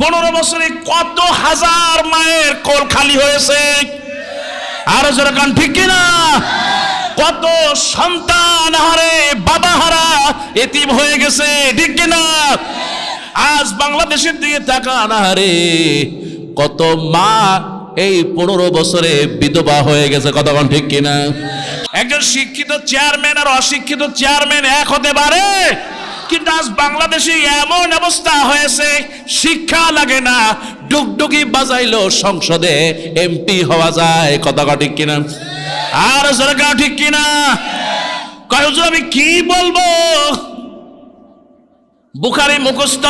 পনেরো বছরে কত হাজার মায়ের কোল খালি হয়েছে? আরও যারা কান, ঠিক কিনা? কত সন্তান হারে বাবা হারা এতিম হয়ে গেছে, ঠিক কিনা? আজ বাংলাদেশের দিকে টাকা তাকান হারে কত মা এই পনেরো বছরে বিধবা হয়ে গেছে কতক্ষণ ঠিক কিনা? একজন শিক্ষিত চেয়ারম্যান আর অশিক্ষিত চেয়ারম্যান এক হতে পারে? কিন্তু আজ বাংলাদেশে এমন অবস্থা হয়েছে, শিক্ষা লাগে না, ডুগডুগি বাজাইলো সংসদে, এমপি হওয়া যায়, কথা ঠিক কিনা? আর সরকার ঠিক কিনা? কয় আমি কি বলব? বুখারি মুখস্থ,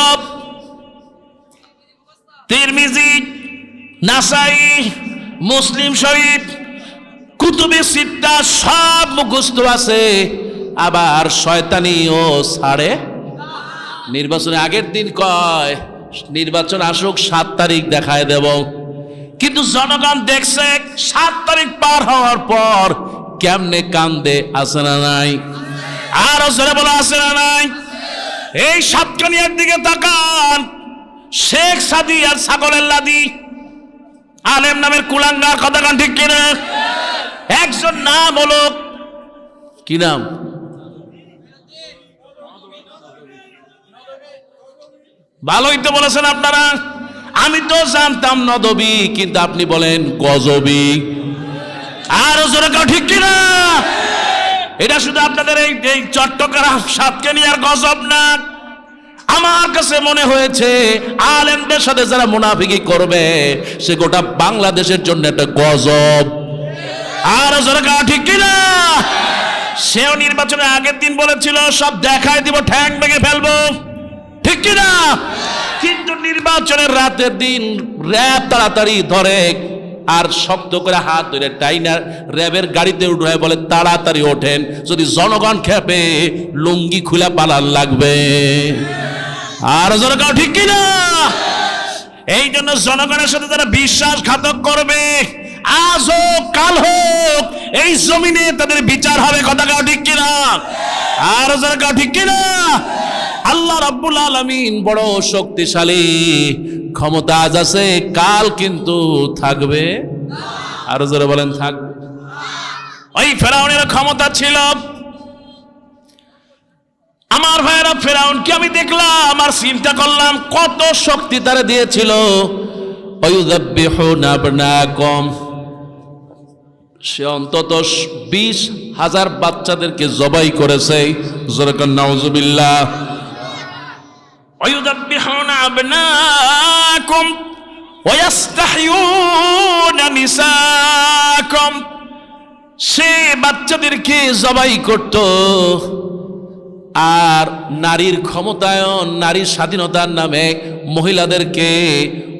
তিরমিজি, নাসাই, মুসলিম শরীফ, কুতুবে সিত্তা সব মুখস্থ আছে, আবার শয়তানিও ছাড়ে নির্বাচনের আগের দিন কয়, নির্বাচন আসুক, সাত তারিখ দেখায় দেব। কিন্তু জনগণ দেখছে সাত তারিখ পার হওয়ার পর কেমনে কান্দে, আছে না নাই? আর জোরে বলো, আছে না নাই? এই সাতকানিয়ার দিকে তাকান। শেখ সাদি আর ছাগলের লাদি। আলেম নামের কুলাঙ্গার, কথা কান ঠিক কিনা? একজন নাম হলো কি নাম? ভালোই তো বলেছেন আপনারা। আমি তো জানতাম নদবি, কিন্তু আপনি বলেন গজবী। আর জোরে কেউ ঠিক কিনা? এটা শুধু আপনাদের এই এই চট্টগ্রাম আর গজব না। আমার কাছে মনে হয়েছে, আলেমদের সাথে যারা মুনাফিকি করবে, সে গোটা বাংলাদেশের জন্য একটা গজব। আর সরকার ঠিক কিনা? সেও নির্বাচনের আগের দিন বলেছিল, সব দেখায় দিব, ঠ্যাং ভেঙে ফেলব। ঠিক কিনা? কিন্তু নির্বাচনের রাতের দিন র্যাব তাড়াতাড়ি ধরে আর শক্ত করে হাত ধরে টাইনার র্যাবের গাড়িতে উঠে বলে, তাড়াতাড়ি ওঠেন, যদি জনগণ খেপে, লুঙ্গি খুলে পালার লাগবে। আর জনগণ ঠিক কিনা? এই জন্য জনগণের সাথে তারা বিশ্বাসঘাতক করবে আজ হোক কাল হোক, এই জমিনে তাদের বিচার হবে, কথা কাও ঠিক কিনা? আর কাও, ঠিক কিনা? আল্লাহ রাব্বুল আলামিন বড় শক্তিশালী। ক্ষমতা আজ আছে, কাল কিন্তু থাকবে। আর যারা বলেন থাকবে ওই ফেরাউনের ক্ষমতা ছিল। আমার ভাইয়েরা, ফেরাউনকে আমি দেখলাম আমার চিন্তা করলাম, কত শক্তি তারা দিয়েছিল। সে অন্তত বিশ হাজার বাচ্চাদেরকে জবাই করেছে। জোরকান নাউজুবিল্লাহ। সে বাচ্চাদেরকে জবাই করতো। আর নারীর ক্ষমতায়ন, নারীর স্বাধীনতার নামে মহিলাদেরকে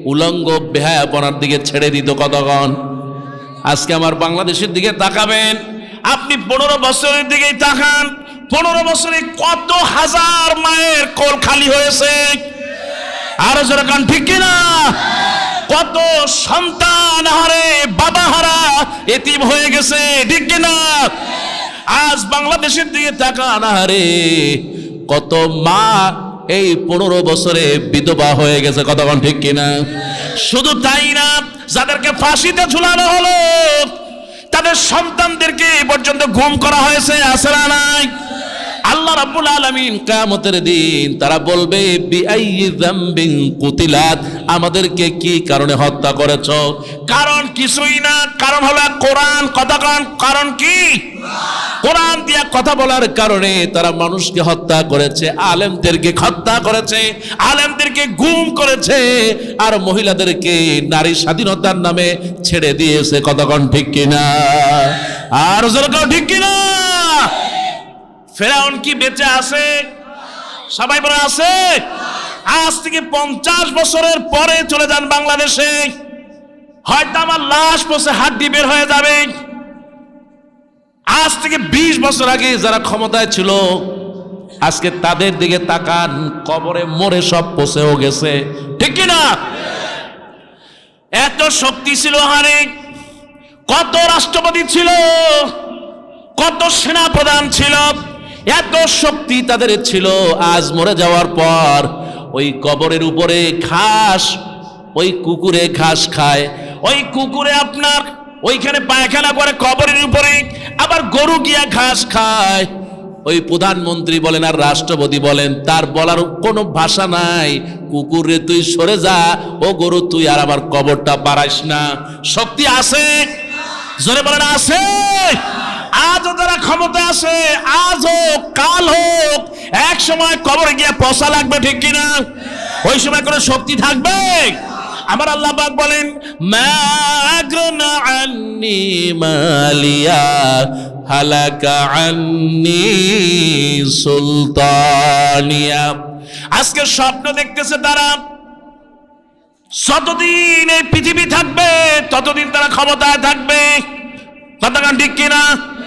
উলঙ্গ বেহায়াপনার দিকে ছেড়ে দিত কতক্ষণ? আজকে আমার বাংলাদেশের দিকে তাকাবেন, আপনি পনেরো বছরের দিকেই তাকান পনেরো বছরে কত হাজার মায়ের কোল খালি হয়েছে? আরও যারা কান, ঠিক কিনা? কত সন্তান হারে বাবা হারা এতিম হয়ে গেছে, ঠিক কিনা? আজ বাংলাদেশের দিকে টাকা তাকান হারে কত মা এই পনেরো বছরে বিধবা হয়ে গেছে কতক্ষণ ঠিক কিনা? শুধু তাই না, যাদেরকে ফাঁসিতে ঝুলানো হলো, তাদের সন্তানদেরকে পর্যন্ত গুম করা হয়েছে না নাই? আল্লাহ রাব্বুল আলামিন কিয়ামতের দিন তারা বলবে, বিআইয়ি যামবিন কুতিলাত। আমাদেরকে কি কারণে হত্যা করেছ? কারণ কিছুই না। কারণ হলো কোরআন। কথা কারণ কি? কোরআন দিয়া কথা বলার কারণে তারা মানুষকে হত্যা করেছে, আলেমদেরকে হত্যা করেছে, আলেমদেরকে গুম করেছে, আর মহিলাদেরকে নারী স্বাধীনতার নামে ছেড়ে দিয়েছে। কতক্ষণ ঠিক কিনা? আর জোরকাও ঠিক কিনা? ফেরাউন কি বেঁচে আছে? সবাই বলে আছে। আজ থেকে পঞ্চাশ বছরের পরে চলে যান বাংলাদেশে। হয়তো আমার লাশ বসে হাড্ডি বের হয়ে যাবে। আজ থেকে বিশ বছর আগে যারা ক্ষমতায় ছিল, আজকে তাদের দিকে তাকান, কবরে মরে সব পচেও গেছে। ঠিক না? এত শক্তি ছিল হারে, কত রাষ্ট্রপতি ছিল, কত সেনা প্রধান ছিল। এত শক্তি তাদের ছিল, আজ মরে যাওয়ার পর ওই কবরের উপরে ঘাস, ওই কুকুরে ঘাস খায়। ওই কুকুরে আপনার ওইখানে পায়খানা করে কবরের উপরে, আবার গরু গিয়া ঘাস খায়। ওই প্রধানমন্ত্রী বলেন আর রাষ্ট্রপতি বলেন, তার বলার কোনো ভাষা নাই। কুকুরে তুই সরে যা, ও গরু তুই আর আমার কবরটা বাড়াইস না। শক্তি আছে? জোরে বলেন, আছে। আজও যারা ক্ষমতা আছে, আজ হোক, কাল হোক, এক সময় কবরে গিয়ে পচা লাগবে, ঠিক কিনা? ওই সময় কোনো শক্তি থাকবে? আমার আল্লাহ পাক বলেন মাগনা আন্নি মালিয়া, হালাকা আন্নি সুলতানিয়া। আজকে স্বপ্ন দেখতেছে তারা, যতদিন এই পৃথিবী থাকবে, ততদিন তারা ক্ষমতায় থাকবে। কথাগান ঠিক কিনা? তারা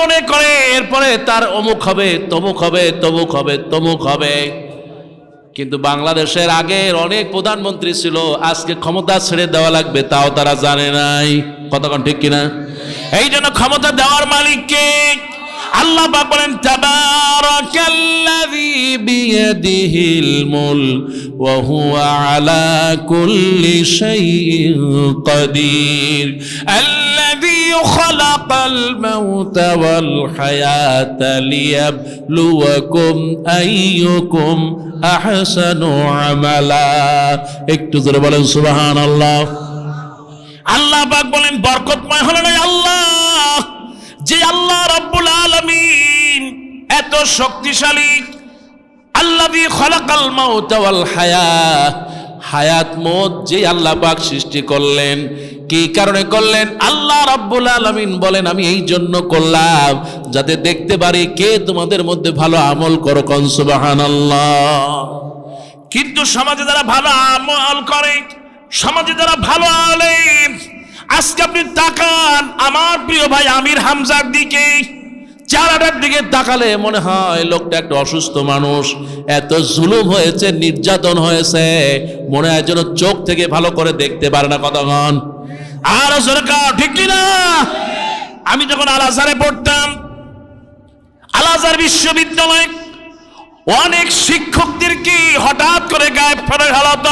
মনে করে, এরপরে তার অমুক হবে, তমুক হবে তমুক হবে তমুক হবে। কিন্তু বাংলাদেশের আগের অনেক প্রধানমন্ত্রী ছিল, আজকে ক্ষমতা ছেড়ে দেওয়া লাগবে, তাও তারা জানে নাই। কতক্ষণ ঠিক কিনা? এই জন্য ক্ষমতা দেওয়ার মালিককে আল্লাহ পাক বলেন, তাবারাকাল্লাযী বিয়াদিহিল মুলক, ওয়া হুয়া আলা কুল্লি শাইইন কাদির। خلق الموت والحياة ليبلوكم أيكم أحسن عملا একটু জোরে বলেন সুবহানাল্লাহ আল্লাহ পাক বলেন বরকতময় হলো না আল্লাহ যে আল্লাহ রব্বুল আলামিন এত শক্তিশালী আল্লাযী খলাকাল মাউত ওয়াল হায়া হায়াত মত যে আল্লাহ পাক সৃষ্টি করলেন কি কারণে করলেন? আল্লাহ রাব্বুল আলামিন বলেন, আমি এই জন্য করলাম যাতে দেখতে পারি কে তোমাদের মধ্যে ভালো আমল করো সুবহানাল্লাহ। কিন্তু সমাজে যারা ভালো আমল করে, সমাজে যারা ভালো আলেম, আজকে আপনি তাকান, আমার প্রিয় ভাই আমির হামজার দিকে। চেহারাটার দিকে তাকালে মনে হয় লোকটা একটা অসুস্থ মানুষ। এত জুলুম হয়েছে, নির্যাতন হয়েছে। মনে হয় যেন চোখ থেকে ভালো করে দেখতে পারে না কতক্ষণ। আর সরকার ঠিক কি না আমি যখন আল আজহারে পড়তাম আল আজহার বিশ্ববিদ্যালয়, অনেক শিক্ষকদেরকে হঠাৎ করে গায়েব ফেলে হালাত?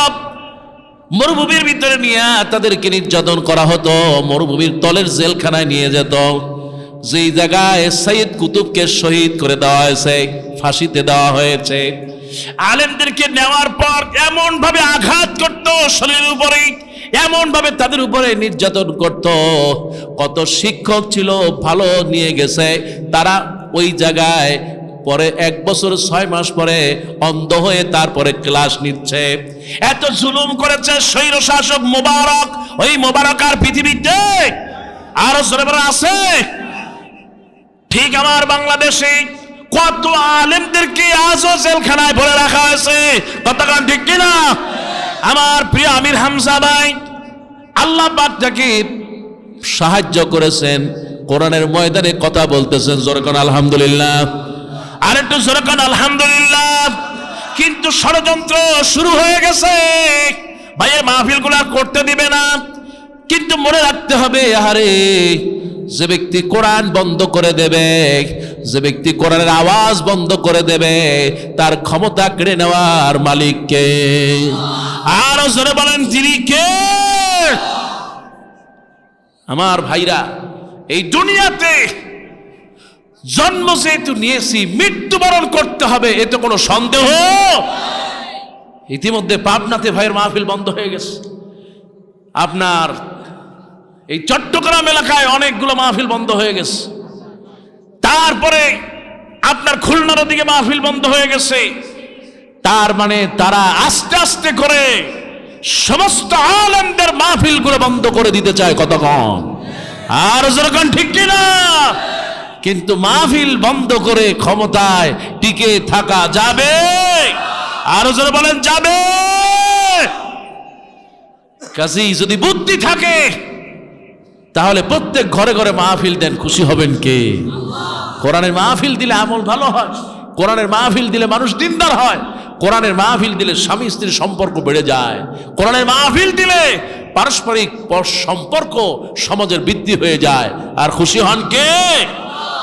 মরুভূমির ভিতরে নিয়ে তাদেরকে নির্যাতন করা হতো, মরুভূমির তলের জেলখানায় নিয়ে যেত। যেই জায়গায় সৈয়দ কুতুবকে শহীদ করে দেওয়া হয়েছে, ফাঁসিতে দেওয়া হয়েছে, আলেমদেরকে নেওয়ার পর এমন ভাবে আঘাত করত শরীরের উপরে এমন ভাবে তাদের উপরে নির্যাতন করত। কত শিক্ষক ছিল, ভালো নিয়ে গেছে, তারা ওই জায়গায় পরে এক বছর, ছয় মাস পরে অন্ধ হয়ে তারপরে ক্লাস নিচ্ছে। এত জুলুম করেছে স্বৈর শাসক মোবারক, ওই মোবারক আর পৃথিবীতে আরও আছে। ঠিক আমার বাংলাদেশে কত আলেমদেরকে আজও জেলখানায় ভরে রাখা হয়েছে। কতক্ষণ ঠিক কিনা? আমার প্রিয় আমির হামজা ভাই, আল্লাহ পাক সাহায্য করেছেন, কোরআনের ময়দানে কথা বলতেছেন জোরকন আলহামদুলিল্লাহ। আর একটু জোরকন আলহামদুলিল্লাহ। কিন্তু ষড়যন্ত্র শুরু হয়ে গেছে। ভাইয়ের মাহফিলগুলো করতে দিবে না। কিন্তু মনে রাখতে হবে, আহারে যে ব্যক্তি কোরআন বন্ধ করে দেবে, যে ব্যক্তি কোরআনের আওয়াজ বন্ধ করে দেবে, তার ক্ষমতা কেড়ে নেওয়ার মালিককে আরও জোরে বলেন তিনি কে? আমার ভাইরা, এই দুনিয়াতে জন্ম যেহেতু নিয়েছি, মৃত্যুবরণ করতে হবে এতে কোনো সন্দেহ। ইতিমধ্যে পাবনাতে ভাইয়ের মাহফিল বন্ধ হয়ে গেছে। আপনার এই চট্টগ্রাম এলাকায় অনেকগুলো মাহফিল বন্ধ হয়ে গেছে। তারপরে আপনার খুলনার দিকে মাহফিল বন্ধ হয়ে গেছে। তার মানে তারা আস্তে আস্তে করে সমস্ত আলেমদের মাহফিলগুলো বন্ধ করে দিতে চায় কতক্ষণ? আর যেরকম ঠিক কিনা? কিন্তু মাহফিল বন্ধ করে ক্ষমতায় টিকে থাকা যাবে। আরও জোরে বলেন, যাবে। কাজী, যদি বুদ্ধি থাকে তাহলে প্রত্যেক ঘরে ঘরে মাহফিল দেন, খুশি হবেন কে? কোরআনের মাহফিল দিলে আমল ভালো হয়, কোরআনের মাহফিল দিলে মানুষ দিনদার হয়, কোরআনের মাহফিল দিলে স্বামী স্ত্রীর সম্পর্ক বেড়ে যায়, কোরআনের মাহফিল দিলে পারস্পরিক সম্পর্ক সমাজের বৃদ্ধি হয়ে যায়, আর খুশি হন কে?